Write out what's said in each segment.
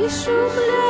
你受不了。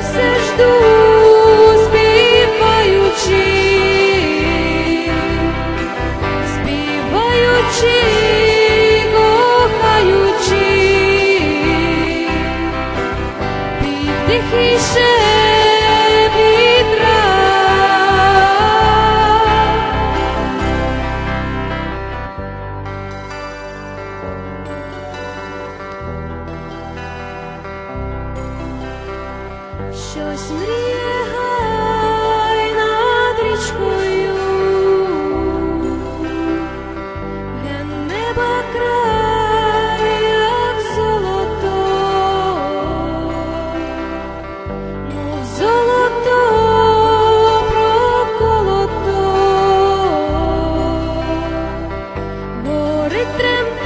все жду, співаючи, співаючи, кохаючи, підтихіше. Ось мріє гай неба край, як золото, ну, проколото, горить.